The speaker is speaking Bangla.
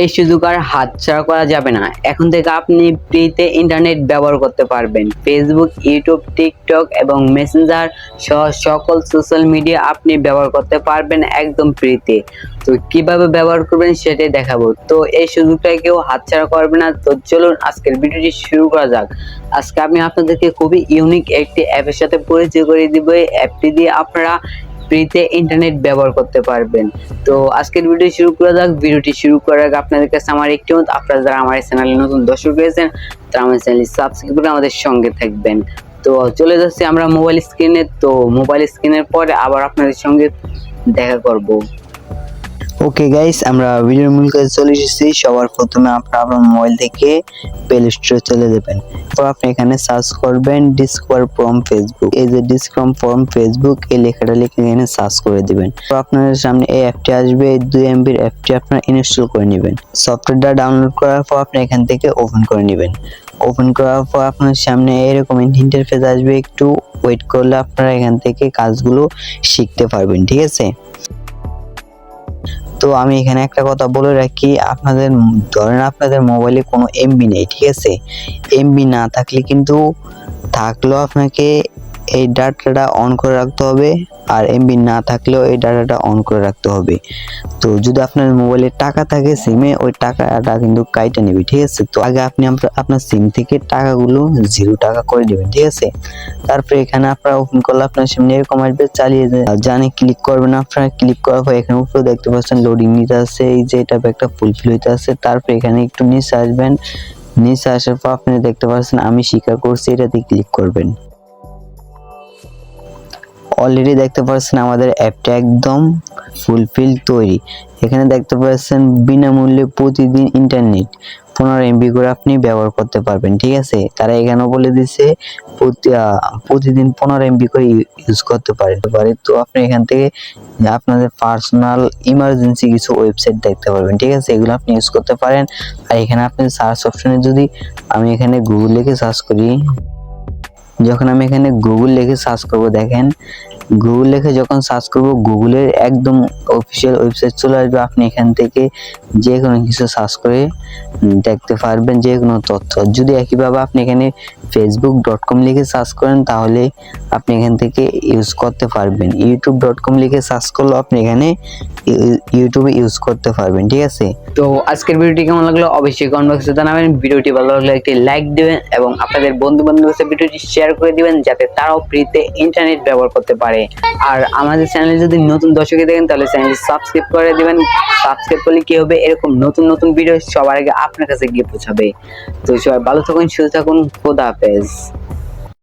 এই সুযোগ আর হাতছাড়া করা যাবে না। এখন থেকে আপনি ফ্রিতে ইন্টারনেট ব্যবহার করতে পারবেন। ফেসবুক ইউটিউব টিকটক এবং মেসেঞ্জার সহ সকল সোশ্যাল মিডিয়া আপনি ব্যবহার করতে পারবেন একদম ফ্রিতে। তো কীভাবে ব্যবহার করবেন সেটাই দেখাবো। তো এই সুযোগটা কেউ হাতছাড়া করবে না। তো চলুন আজকের ভিডিওটি শুরু করা যাক। আজকে আমি আপনাদেরকে খুবই ইউনিক একটি অ্যাপের সাথে পরিচয় করে দিব। এই অ্যাপটি দিয়ে আপনারা ফ্রিতে ইন্টারনেট ব্যবহার করতে পারবেন। তো আজকের ভিডিও শুরু করা যাক। ভিডিওটি শুরু করার আগে আপনাদের কাছে আমার একটি অনুরোধ। আপনারা যারা আমার চ্যানেলে নতুন দর্শক হয়েছেন, তারা আমার চ্যানেল সাবস্ক্রাইব করে আমাদের সঙ্গে থাকবেন। তো চলে যাচ্ছি আমরা মোবাইল স্ক্রিনে তো মোবাইল স্ক্রিনের পরে আবার আপনাদের সঙ্গে দেখা করব। ওকে গাইস আমরা ভিডিওর মূল কাজে চলে এসেছি। সবার প্রথমে আপনারা আপনার মোবাইল থেকে প্লে স্টোরে চলে যাবেন। তারপর আপনি এখানে সার্চ করবেন ডিসকভার ফ্রম ফেসবুক এই যে ডিসকভার ফ্রম ফেসবুক এই লেখাটা লিখে এখানে সার্চ করে দিবেন। তো আপনাদের সামনে এই অ্যাপটি আসবে। দুই এমবির অ্যাপটি আপনারা ইনস্টল করে নেবেন। সফটওয়্যারটা ডাউনলোড করার পর আপনি এখান থেকে ওপেন করে নেবেন। ওপেন করার পর আপনার সামনে এরকম ইন্টারফেস আসবে। একটু ওয়েট করলে আপনারা এখান থেকে কাজগুলো শিখতে পারবেন, ঠিক আছে? তো আমি এখানে একটা কথা বলে রাখি, আপনাদের ধরেন আপনাদের মোবাইলে কোনো এমবি নেই, ঠিক আছে? এমবি না থাকলে কিন্তু থাকলেও আপনাকে এই ডাটাটা অন করে রাখতে হবে আর এমবি না থাকলেও এই ডাটাটা অন করে রাখতে হবে। তো যদি আপনার মোবাইলে টাকা থাকে সিমে ওই টাকাটা কিন্তু কাইটা নেবে, ঠিক আছে? তো আগে আপনি আপনার- সিম থেকে টাকাগুলো জিরো টাকা করে দেবেন ঠিক আছে? তারপরে এখানে আপনারা ওপেন করলে আপনার সামনে এরকম আসবে, চালিয়ে জানে ক্লিক করবেন আপনারা ক্লিক করার পর এখানে উপরে দেখতে পাচ্ছেন লোডিং নিতে আছে এই যে এটা একটা ফুলফিল হইতে আছে তারপরে এখানে একটু নিচে আসবেন, নিচে আসার পর আপনি দেখতে পাচ্ছেন আমি স্বীকার করছি, এটাতে ক্লিক করবেন। অলরেডি দেখতে পাচ্ছেন আমাদের অ্যাপটা একদম ফুলফিল তৈরি। এখানে দেখতে পাচ্ছেন বিনামূল্যে প্রতিদিন ইন্টারনেট পনেরো এমবি করে আপনি ব্যবহার করতে পারবেন, ঠিক আছে? তারা এখানে বলে দিছে প্রতি প্রতিদিন পনেরো এমবি করে ইউজ করতে পারে। তো আপনি এখান থেকে আপনাদের পার্সোনাল ইমার্জেন্সি কিছু ওয়েবসাইট দেখতে পারবেন, ঠিক আছে? এগুলো আপনি ইউজ করতে পারেন। আর এখানে আপনি সার্চ অপশনে যদি আমি এখানে গুগল লিখে সার্চ করি যখন আমি এখানে গুগল লিখে সার্চ করব দেখেন গুগল লিখে যখন সার্চ করব গুগলের একদম অফিসিয়াল ওয়েবসাইট চলে আসবে। আপনি এখান থেকে যে কোনো কিছু সার্চ করে দেখতে পারবেন যে কোনো তথ্য। যদি একইভাবে আপনি এখানে ফেসবুক ডট কম লিখে সার্চ করেন, তাহলে আপনি এখান থেকে ইউজ করতে পারবেন। ইউটিউব ডট কম লিখে সার্চ করলেও আপনি এখানে ইউ- ইউটিউবে ইউজ করতে পারবেন, ঠিক আছে? তো আজকের ভিডিওটি কেমন লাগল? অবশ্যই কমেন্ট বক্সে জানাবেন। ভিডিওটি ভালো লাগলে একটি লাইক দিবেন এবং আপনাদের বন্ধু বান্ধবের ভিডিওটি শেয়ার করে দিবেন, যাতে তারাও ফ্রিতে ইন্টারনেট ব্যবহার করতে পারে। আর আমাদের চ্যানেলে যদি নতুন দর্শকে দেখেন, তাহলে চ্যানেল সাবস্ক্রাইব করে দিবেন। সাবস্ক্রাইব করলে কি হবে? এরকম নতুন নতুন ভিডিও সবার আগে আপনার কাছে গিয়ে পৌঁছাবে। তো সবাই ভালো থাকুন, সুস্থ থাকুন। খোদা হাফেজ।